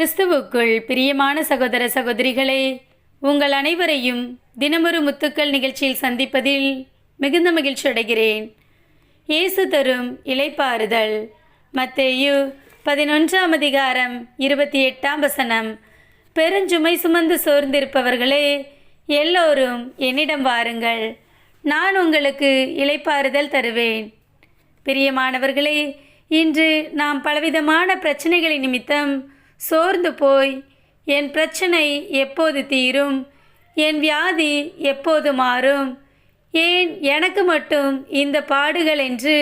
கிறிஸ்துவுக்குள் பிரியமான சகோதர சகோதரிகளே உங்கள் அனைவரையும் தினமொரு முத்துக்கள் நிகழ்ச்சியில் சந்திப்பதில் மிகுந்த மகிழ்ச்சி அடைகிறேன். இயேசு தரும் இலைப்பாறுதல் மத்தேயு பதினொன்றாம் அதிகாரம் இருபத்தி எட்டாம் வசனம். பெருஞ்சுமை சுமந்து சோர்ந்திருப்பவர்களே எல்லோரும் என்னிடம் வாருங்கள். நான் உங்களுக்கு இலைப்பாறுதல் தருவேன். பிரியமானவர்களே இன்று நாம் பலவிதமான பிரச்சனைகளின் நிமித்தம் சோர்ந்து போய் என் பிரச்சனை எப்போது தீரும்? என் வியாதி எப்போது மாறும்? ஏன் எனக்கு மட்டும் இந்த பாடுகள் என்று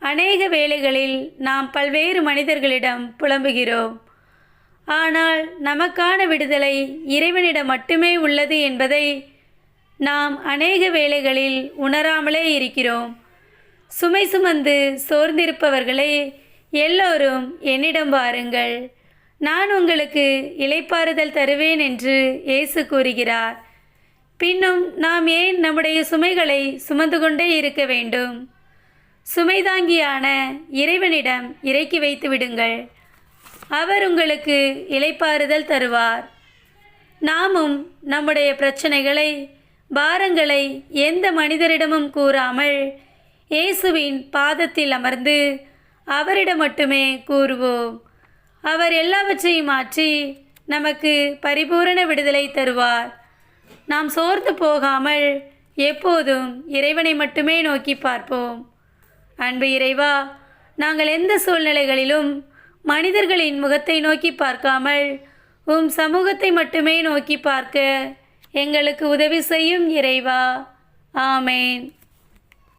அநேக வேளைகளில் நாம் பல்வேறு மனிதர்களிடம் புலம்புகிறோம். ஆனால் நமக்கான விடுதலை இறைவனிடம் மட்டுமே உள்ளது என்பதை நாம் அநேக வேளைகளில் உணராமலே இருக்கிறோம். சுமை சுமந்து சோர்ந்திருப்பவர்களே எல்லோரும் என்னிடம் வாருங்கள். நான் உங்களுக்கு இலைப்பாறுதல் தருவேன் என்று இயேசு கூறுகிறார். பின்னும் நாம் ஏன் நம்முடைய சுமைகளை சுமந்து கொண்டே இருக்க வேண்டும்? சுமைதாங்கியான இறைவனிடம் இறக்கி வைத்து விடுங்கள். அவர் உங்களுக்கு இலைப்பாறுதல் தருவார். நாமும் நம்முடைய பிரச்சனைகளை பாரங்களை எந்த மனிதரிடமும் கூறாமல் இயேசுவின் பாதத்தில் அமர்ந்து அவரிடம் மட்டுமே கூறுவோம். அவர் எல்லாவற்றையும் மாற்றி நமக்கு பரிபூரண விடுதலை தருவார். நாம் சோர்ந்து போகாமல் எப்போதும் இறைவனை மட்டுமே நோக்கி பார்ப்போம். அன்பு இறைவா நாங்கள் எந்த சூழ்நிலைகளிலும் மனிதர்களின் முகத்தை நோக்கி பார்க்காமல் உம் சமூகத்தை மட்டுமே நோக்கி பார்க்க எங்களுக்கு உதவி செய்யும் இறைவா. ஆமேன்.